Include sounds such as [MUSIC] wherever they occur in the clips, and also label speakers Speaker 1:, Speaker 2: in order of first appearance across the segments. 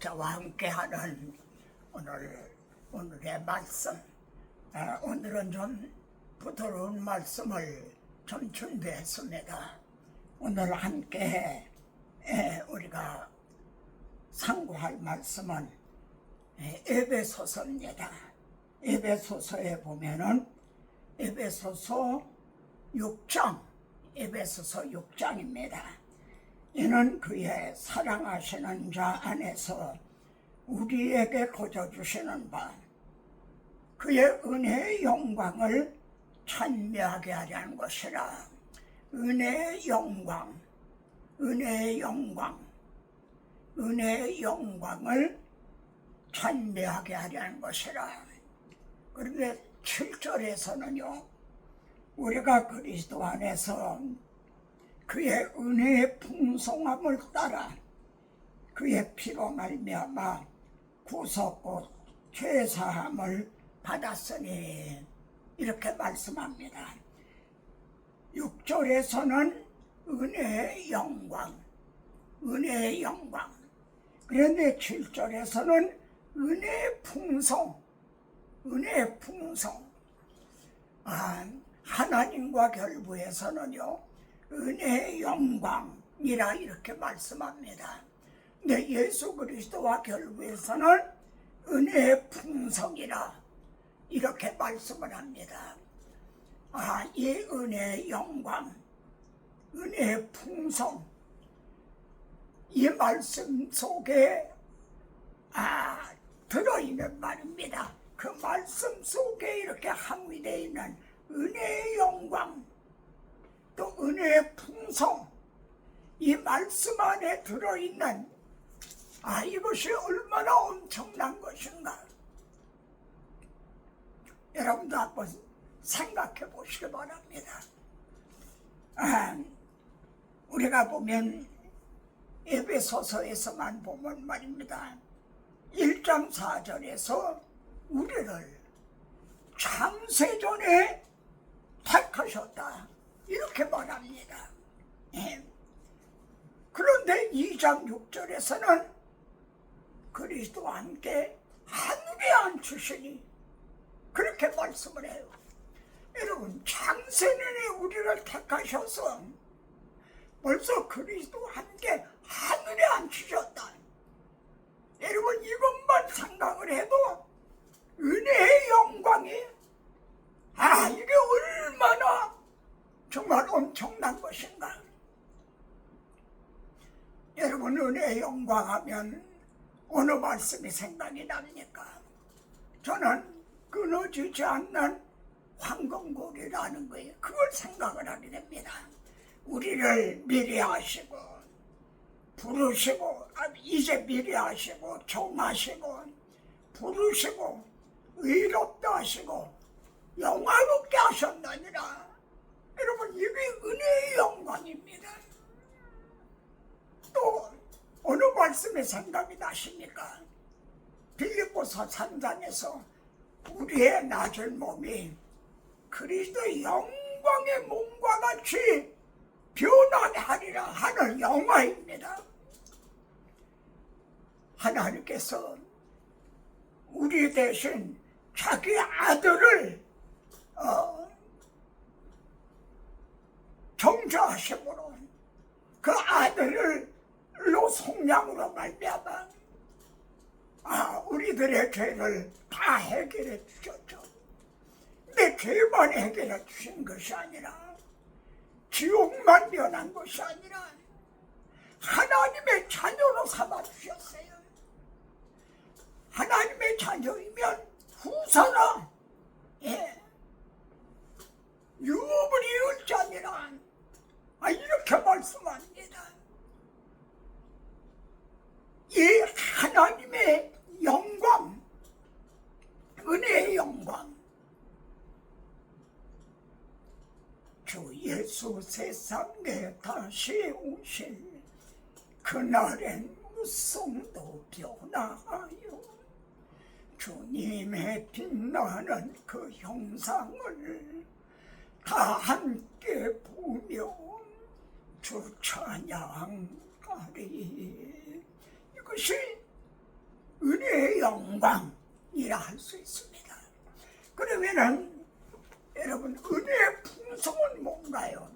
Speaker 1: 목자와 함께하는 오늘 오늘의 말씀. 아, 오늘은 좀 부드러운 말씀을 좀 준비했습니다. 오늘 함께 에, 우리가 상고할 말씀은 에, 에베소서입니다. 에베소서에 보면은 에베소서 6장, 에베소서 6장입니다. 이는 그의 사랑하시는 자 안에서 우리에게 거저주시는 바 그의 은혜의 영광을 찬미하게 하려는 것이라. 은혜의 영광 은혜의 영광 은혜의 영광을 찬미하게 하려는 것이라. 그런데 7절에서는요 우리가 그리스도 안에서 그의 은혜의 풍성함을 따라 그의 피로 말미암아 구속고 죄사함을 받았으니 이렇게 말씀합니다. 6절에서는 은혜의 영광, 은혜의 영광. 그런데 7절에서는 은혜의 풍성, 은혜의 풍성. 아, 하나님과 결부에서는요, 은혜의 영광이라 이렇게 말씀합니다. 근데 예수 그리스도와 결부에서는 은혜의 풍성이라 이렇게 말씀을 합니다. 아, 이 은혜의 영광, 은혜의 풍성, 이 말씀 속에 아, 들어있는 말입니다. 그 말씀 속에 이렇게 함유되어 있는 은혜의 영광, 또 은혜의 풍성, 이 말씀 안에 들어있는 아, 이것이 얼마나 엄청난 것인가. 여러분도 한번 생각해 보시기 바랍니다. 아, 우리가 보면 에베소서에서만 보면 말입니다. 1장 4절에서 우리를 창세전에 택하셨다. 이렇게 말합니다. 예. 그런데 2장 6절에서는 그리스도와 함께 하늘에 앉히시니 그렇게 말씀을 해요. 여러분 창세년에 우리를 택하셔서 벌써 그리스도와 함께 하늘에 앉히셨다. 여러분 이것만 생각을 해도 은혜의 영광이 아 이게 얼마나 엄청난 것인가. 여러분 은혜의 영광하면 어느 말씀이 생각이 납니까? 저는 끊어지지 않는 황금고리라는 거예요. 그걸 생각을 하게 됩니다. 우리를 미리 하시고 부르시고 아, 이제 미리 하시고 정하시고 부르시고 의롭다 하시고 영화롭게 하셨느니라. 여러분 이게 은혜의 영광입니다. 또 어느 말씀이 생각이 나십니까? 빌립보서 3장에서 우리의 낮은 몸이 그리스도의 영광의 몸과 같이 변하게 하리라 하는 영화입니다. 하나님께서 우리 대신 자기 아들을 어, 정죄하심으로 그 아들을로 속량으로 말미암아 아 우리들의 죄를 다 해결해 주셨죠. 내 죄만 해결해 주신 것이 아니라 지옥만 면한 것이 아니라 하나님의 자녀로 삼아 주셨어요. 하나님의 자녀이면 후사나 예. 유업을 이을 자니라 아, 이렇게 말씀합니다. 이 하나님의 영광, 은혜의 영광, 주 예수 세상에 다시 오실 그날엔 무성도 변화하여 주님의 빛나는 그 형상을 다 함께 보며 주 찬양하리 이것이 영광이라 할 수 있습니다. 그러면은 여러분 은혜의 풍성은 뭔가요?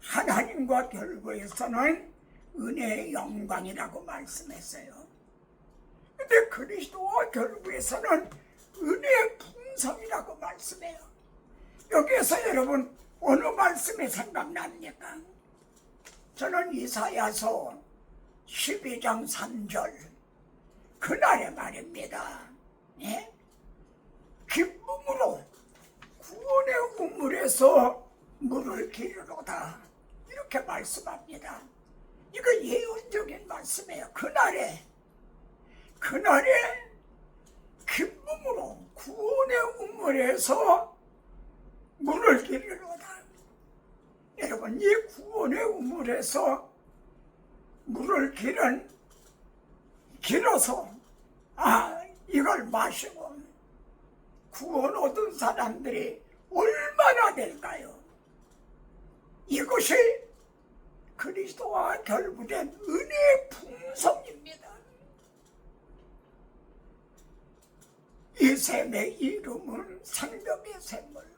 Speaker 1: 하나님과 결부에서는 은혜의 영광이라고 말씀했어요. 근데 그리스도와 결부에서는 은혜의 풍성이라고 말씀해요. 여기에서 여러분 어느 말씀이 생각납니까? 저는 이사야서 12장 3절 그날의 말입니다. 예? 기쁨으로 구원의 우물에서 물을 기르로다 이렇게 말씀합니다. 이거 예언적인 말씀이에요. 그날에 그날에 기쁨으로 구원의 우물에서 물을 기르로다. 여러분 이 구원의 우물에서 물을 기른 길어서 아 이걸 마시고 구원 얻은 사람들이 얼마나 될까요? 이것이 그리스도와 결부된 은혜의 풍성입니다. 이 샘의 이름은 생명의 샘물.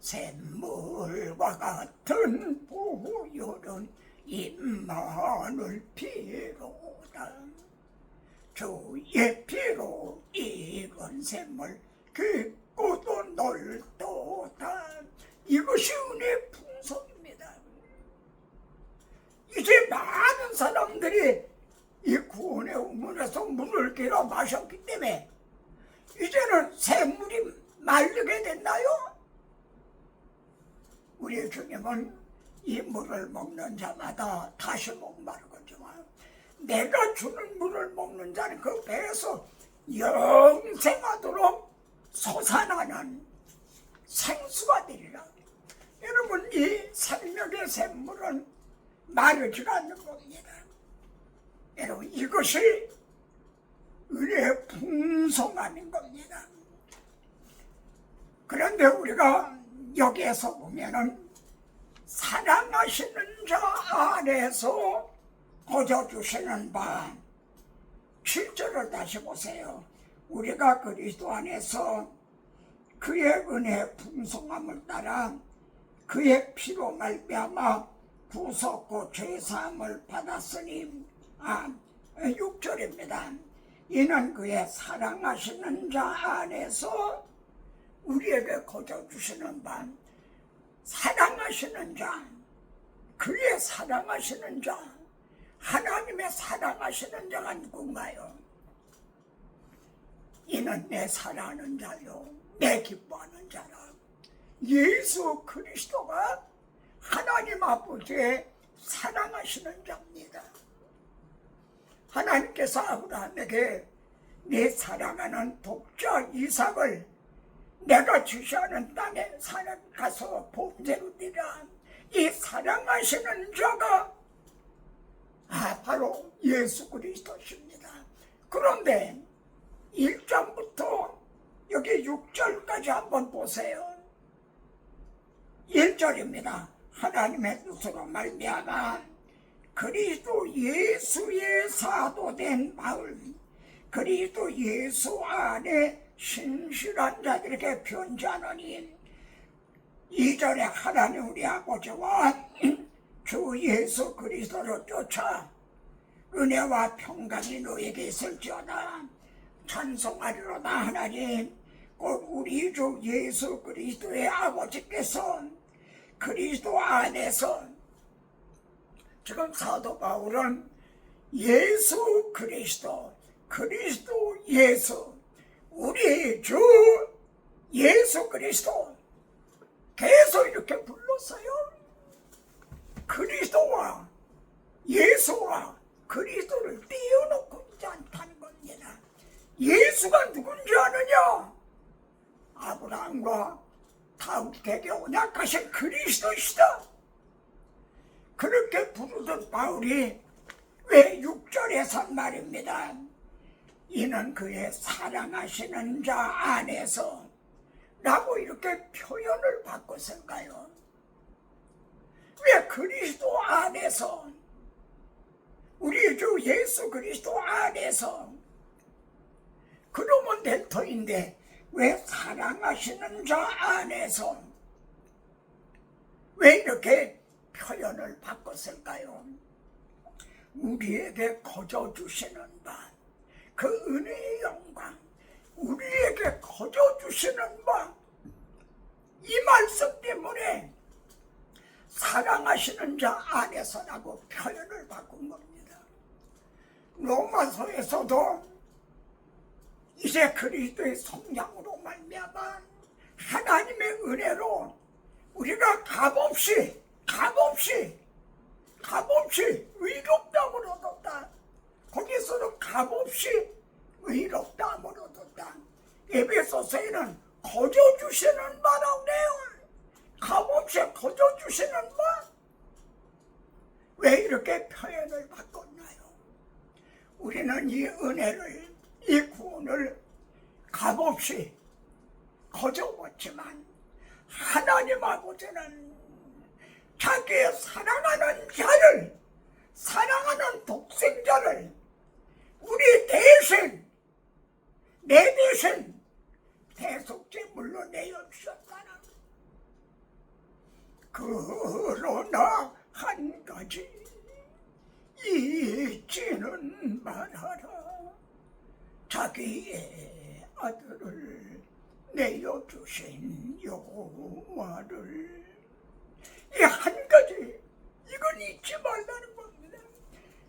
Speaker 1: 샘물과 같은 보혈은 임마눌 피로다. 주의 피로 익은 샘물 깊고도 넓도다. 이것이 은혜의 풍성입니다. 이제 많은 사람들이 이 구원의 우물에서 물을 길어 마셨기 때문에 이제는 샘물이 마르게 됐나요? 우리 주님은 이 물을 먹는 자마다 다시 목마르거지만 내가 주는 물을 먹는 자는 그 배에서 영생하도록 솟아나는 생수가 되리라. 여러분 이 생명의 샘물은 마르지가 않는 겁니다. 여러분 이것이 은혜의 풍성함인 겁니다. 그런데 우리가 여기에서 보면은 사랑하시는 자 안에서 거저주시는 바 7절을 다시 보세요. 우리가 그리스도 안에서 그의 은혜 풍성함을 따라 그의 피로 말미암아 구속고 죄사함을 받았으니 아 6절입니다. 이는 그의 사랑하시는 자 안에서 우리에게 거저 주시는 바 사랑하시는 자 그의 사랑하시는 자 하나님의 사랑하시는 자가 누군가요? 이는 내 사랑하는 자요 내 기뻐하는 자라 예수 그리스도가 하나님 아버지의 사랑하시는 자입니다. 하나님께서 아브라함에게 내 사랑하는 독자 이삭을 내가 주시하는 땅에 사람 가서 드라 이 사랑하시는 자가 아 바로 예수 그리스도십니다. 그런데 1절부터 여기 6절까지 한번 보세요. 1절입니다. 하나님의 뜻으로 말미암아 그리스도 예수의 사도된 바울 그리스도 예수 안에 신실한 자들에게 편지하노니 이절에 하나님 우리 아버지와 [CLEARS THROAT] 주 예수 그리스도를 쫓아 은혜와 평강이 너에게 있을지어다. 찬송하리로다 하나님. 곧 우리 주 예수 그리스도의 아버지께서 그리스도 안에서 지금 사도 바울은 예수 그리스도 그리스도 예수 우리 주 예수 그리스도 계속 이렇게 불렀어요. 그리스도와 예수와 그리스도를 띄워놓고 있지 않다는 겁니다. 예수가 누군지 아느냐? 아브라함과 다윗에게 언약하신 그리스도시다. 그렇게 부르던 바울이 왜 6절에서 말입니다. 이는 그의 사랑하시는 자 안에서 라고 이렇게 표현을 바꿨을까요? 왜 그리스도 안에서 우리 주 예수 그리스도 안에서 그러면 될 터인데 왜 사랑하시는 자 안에서 왜 이렇게 표현을 바꿨을까요? 우리에게 거저 주시는 바, 그 은혜의 영광, 우리에게 거저 주시는 바, 이 말씀 때문에 사랑하시는 자 안에서라고 표현을 바꾼 겁니다. 로마서에서도 이제 그리스도의 성량으로 말미암아 하나님의 은혜로 우리가 값없이 값없이 값없이 얻었다. 거기서도 값없이 의롭다 함을 얻었다. 에베소서에는 거저 주시는 바라고 그래요. 값없이 거저 주시는 바. 왜 이렇게 표현을 바꿨나요? 우리는 이 은혜를, 이 구원을 값없이 거저 받지만 하나님 아버지는 자기의 사랑하는 자를, 사랑하는 독생자를 대신, 내 대신 대속제물로 내어주셨다는 그러나 한 가지 잊지는 말아라. 자기의 아들을 내어주신 여호와를. 이 한 가지 이건 잊지 말라는 겁니다.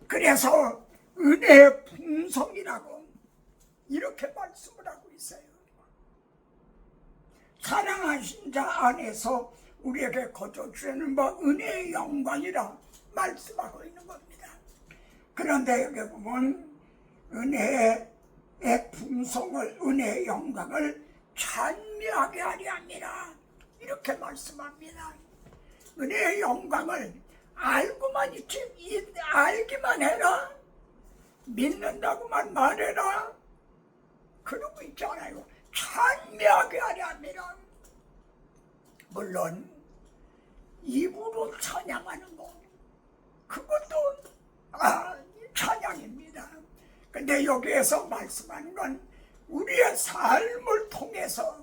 Speaker 1: 그래서 은혜의 풍성이라고 이렇게 말씀을 하고 있어요 사랑하신 자 안에서 우리에게 거저 주시는 바 은혜의 영광이라 말씀하고 있는 겁니다. 그런데 여기 보면 은혜의 풍성을 은혜의 영광을 찬미하게 하려 합니다. 이렇게 말씀합니다. 은혜의 영광을 알고만 있지 이- 알기만 해라 믿는다고만 말해라 그러고 있잖아요. 찬미하게 하려 합니다. 물론 입으로 찬양하는 거 그것도 아 찬양입니다. 근데 여기에서 말씀하는 건 우리의 삶을 통해서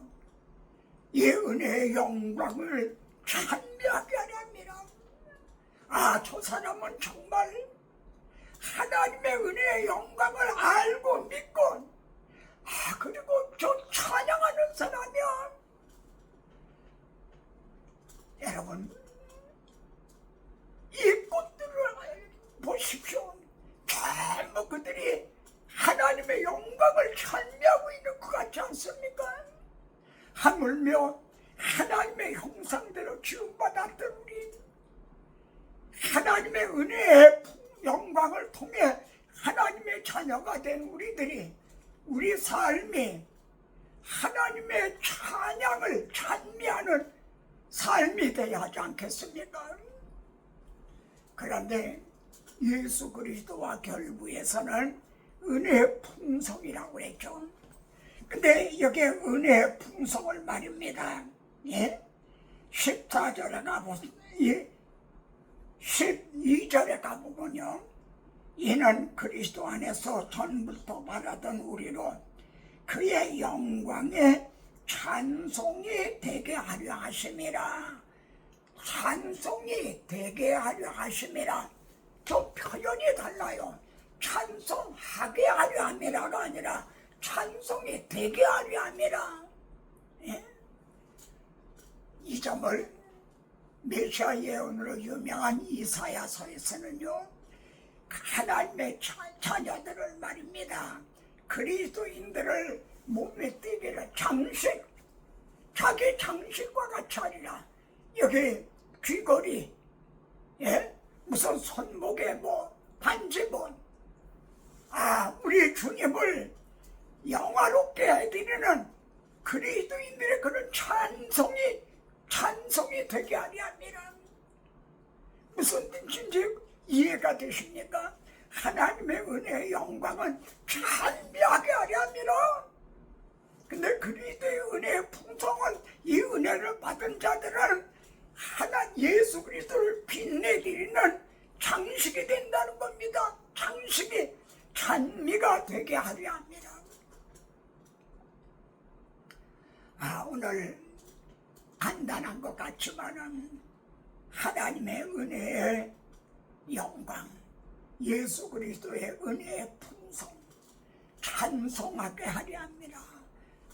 Speaker 1: 이 은혜의 영광을 찬미하게 하려 합니다. 아, 저 사람은 정말 하나님의 은혜의 영광을 알고 믿고 아, 그리고 저 찬양하는 사람이야. 여러분, 이 꽃들을 보십시오. 전부 그들이 하나님의 영광을 찬미하고 있는 것 같지 않습니까? 하물며 하나님의 형상대로 지음받았던 우리 하나님의 은혜의 영광을 통해 하나님의 자녀가 된 우리들이 우리 삶이 하나님의 찬양을 찬미하는 삶이 되어야 하지 않겠습니까? 그런데 예수 그리스도와 결부에서는 은혜의 풍성이라고 했죠. 근데 여기 은혜의 풍성을 말입니다. 예? 14절에 가보면, 예? 12절에 가보면요. 이는 그리스도 안에서 전부터 바라던 우리로 그의 영광에 찬송이 되게 하려 하심이라. 찬송이 되게 하려 하심이라. 저 표현이 달라요. 찬송하게 하려 함이라가 아니라 찬송이 되게 하려 함이라. 예? 이 점을 메시아 예언으로 유명한 이사야서에서는요. 하나님의 자, 자녀들을 말입니다. 그리스도인들을 몸에 띠기를 장식, 자기 장식과 같이 하리라. 여기 귀걸이, 예? 무슨 손목에 뭐 반지 뭐. 아, 우리 주님을 영화롭게 해드리는 그리스도인들의 그런 찬송이, 찬송이 되게 하려 합니다. 무슨 뜻인지 이해가 되십니까? 하나님의 은혜의 영광은 찬미하게 하려 합니다. 근데 그리스도의 은혜의 풍성은 이 은혜를 받은 자들은 하나 예수 그리스도를 빛내드리는 장식이 된다는 겁니다. 장식이 찬미가 되게 하려 합니다. 아, 오늘 간단한 것 같지만은 하나님의 은혜의 영광, 예수 그리스도의 은혜의 풍성, 찬송하게 하려 합니다.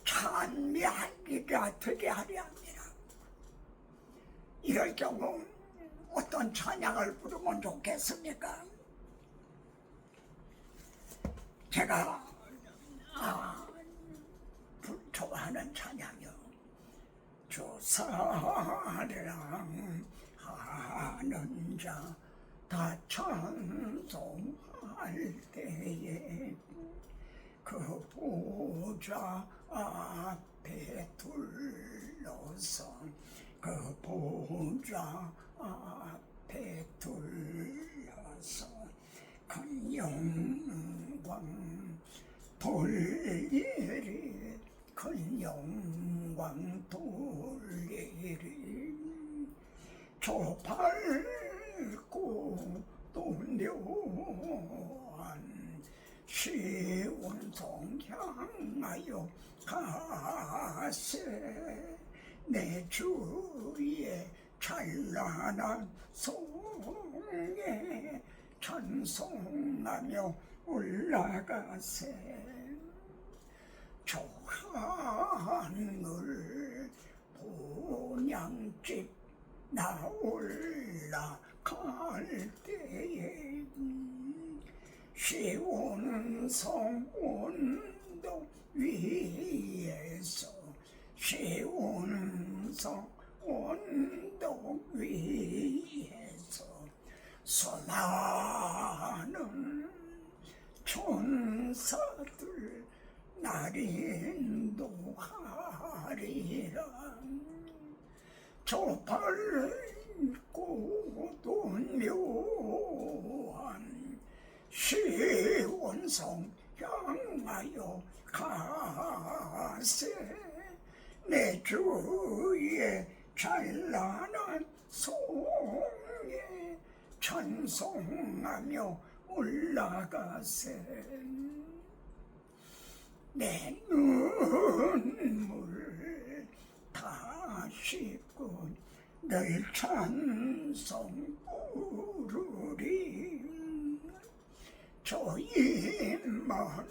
Speaker 1: 찬미하기가 되게 하려 합니다. 이럴 경우 어떤 찬양을 부르면 좋겠습니까? 제가 아, 부- 좋아하는 찬양이요. 주 사랑 하는 자 다 찬송할 때에 그 보좌 앞에 둘러서 그 보좌 앞에 둘러서 큰 영광 돌리리 큰 영광 돌리리. 또 묘한 시온성 향하여 가세. 내 주의 찬란한 송에 찬송하며 올라가세. 저 하늘 본향집 나 올라 갈 때에 시온 성온도 위에서 시온 성온도 위에서 수많은 천사들 날인도 하리라. 저밝 고또 묘한 시원성 향하여 가세. 내 주의 찬란한 송에 찬송하며 올라가세 내 눈물 다 씻고 늘 찬송 부르리. 저 임마누의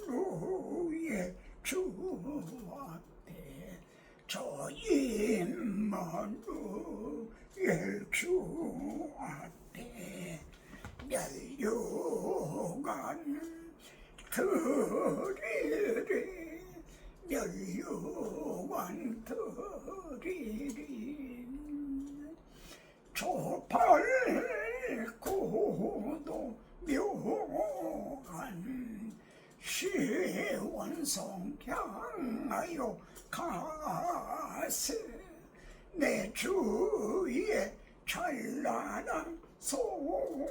Speaker 1: 주 앞에 저 임마누의 주 앞에 멸류관 드리리. 멸류관 드리리 저 밝고도 묘한 시원성 향하여 가세 내 주의 찬란한 송에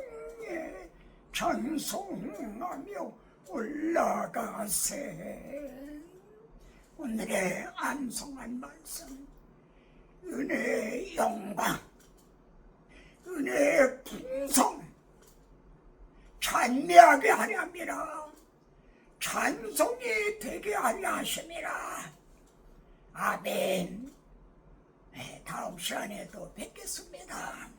Speaker 1: 찬송하며 올라가세. 오늘의 암송한 말씀 은혜의 영광 은혜의 풍성. 찬미하게 하려 합니다 찬송이 되게 하려 하심이라. 아멘. 네, 다음 시간에 또 뵙겠습니다